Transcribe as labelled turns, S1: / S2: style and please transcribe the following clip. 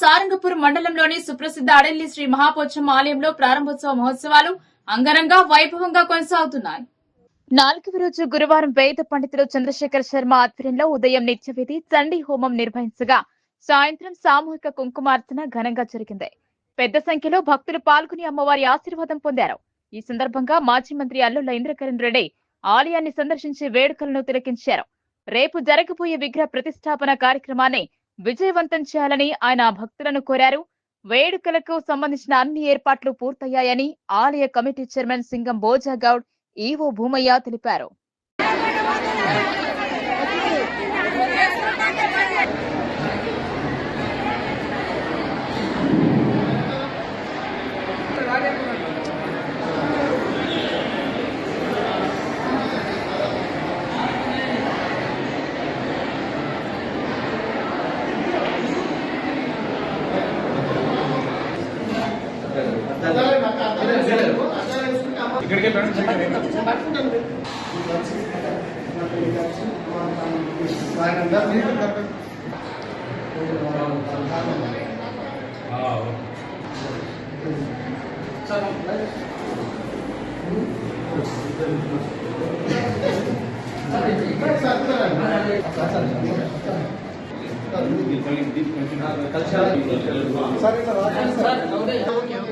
S1: సారంగపూర్ మండలంలోని సుప్రసిద్ధ అడల్లి శ్రీ మహాపోచమ్మ ఆలయంలో ప్రారంభోత్సవ మహోత్సవాలు అంగరంగ వైభవంగా కొనసాగుతున్నాయి. నాలుగవ రోజు గురువారం వేద పండితులు చంద్రశేఖర్ శర్మ ఆధ్వర్యంలో ఉదయం నిత్యవిధి చండీ హోమం నిర్వహించగా సాయంత్రం సామూహిక కుంకుమార్చన ఘనంగా జరిగింది. పెద్ద సంఖ్యలో భక్తులు పాల్గొని అమ్మవారి ఆశీర్వాదం పొందారు. ఈ సందర్భంగా మాజీ మంత్రి అల్లుల ఇంద్రకరణ్ రెడ్డి ఆలయాన్ని సందర్శించి వేడుకలను తిలకించారు. రేపు జరగబోయే విగ్రహ ప్రతిష్టాపన కార్యక్రమాన్ని విజయవంతం చేయాలని ఆయన భక్తులను కోరారు. వేడుకలకు సంబంధించిన అన్ని ఏర్పాట్లు పూర్తయ్యాయని ఆలయ committee chairman Singam Boja Goud EO Bhumaiah తెలిపారు.
S2: पकड़ के
S3: बैठ कल्चर हाँ। Sir sir.